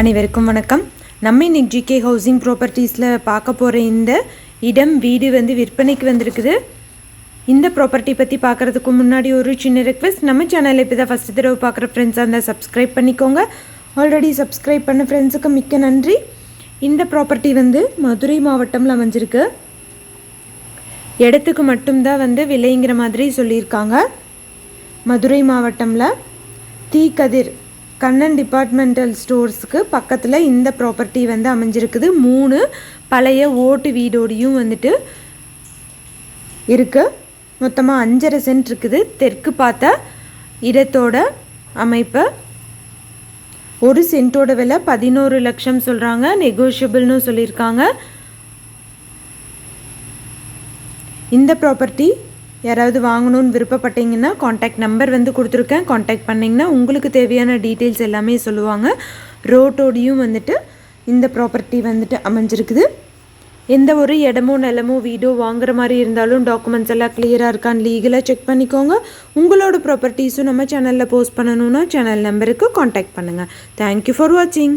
அனைவருக்கும் வணக்கம். நம்ம இன்னைக்கு ஜிகே ஹவுசிங் ப்ராப்பர்ட்டிஸில் பார்க்க போகிற இந்த இடம் வீடு வந்து விற்பனைக்கு வந்திருக்குது. இந்த ப்ராப்பர்ட்டி பற்றி பார்க்குறதுக்கு முன்னாடி ஒரு சின்ன ரெக்வெஸ்ட் நம்ம சேனலில் இப்போ தான் ஃபஸ்ட்டு தடவை பார்க்குற ஃப்ரெண்ட்ஸாக இருந்தால் சப்ஸ்கிரைப் பண்ணிக்கோங்க. ஆல்ரெடி சப்ஸ்கிரைப் பண்ண ஃப்ரெண்ட்ஸுக்கு மிக்க நன்றி. இந்த ப்ராப்பர்ட்டி வந்து மதுரை மாவட்டம்ல அமைஞ்சிருக்கு. இடத்துக்கு மட்டும்தான் வந்து விலைங்கிற மாதிரி சொல்லியிருக்காங்க. மதுரை மாவட்டம்ல தீக்கதிர் கண்ணன் டிபார்ட்மெண்டல் ஸ்டோர்ஸ்க்கு பக்கத்தில் இந்த ப்ராப்பர்ட்டி வந்து அமைஞ்சிருக்குது. மூணு பழைய ஓட்டு வீடோடையும் வந்துட்டு இருக்குது மொத்தமாக அஞ்சரை சென்ட் இருக்குது. தெற்கு பார்த்த இடத்தோட அமைப்பு. ஒரு சென்ட்டோட விலை பதினோரு லட்சம் சொல்கிறாங்க நெகோஷியபிள்னு சொல்லியிருக்காங்க. இந்த ப்ராப்பர்ட்டி யாராவது வாங்கணும்னு விருப்பப்பட்டீங்கன்னா காண்டாக்ட் நம்பர் வந்து கொடுத்துருக்கேன். காண்டாக்ட் பண்ணிங்கன்னா உங்களுக்கு தேவையான டீட்டெயில்ஸ் எல்லாமே சொல்லுவாங்க. ரோட்டோடையும் வந்துட்டு இந்த ப்ராப்பர்ட்டி வந்துட்டு அமைஞ்சிருக்குது. எந்த ஒரு இடமோ நிலமோ வீடோ வாங்குற மாதிரி இருந்தாலும் டாக்குமெண்ட்ஸ் எல்லாம் கிளியராக இருக்கான்னு லீகலாக செக் பண்ணிக்கோங்க. உங்களோட ப்ராப்பர்ட்டிஸும் நம்ம சேனலில் போஸ்ட் பண்ணணுன்னா சேனல் நம்பருக்கு காண்டாக்ட் பண்ணுங்கள் தேங்க்யூ ஃபார் வாட்சிங்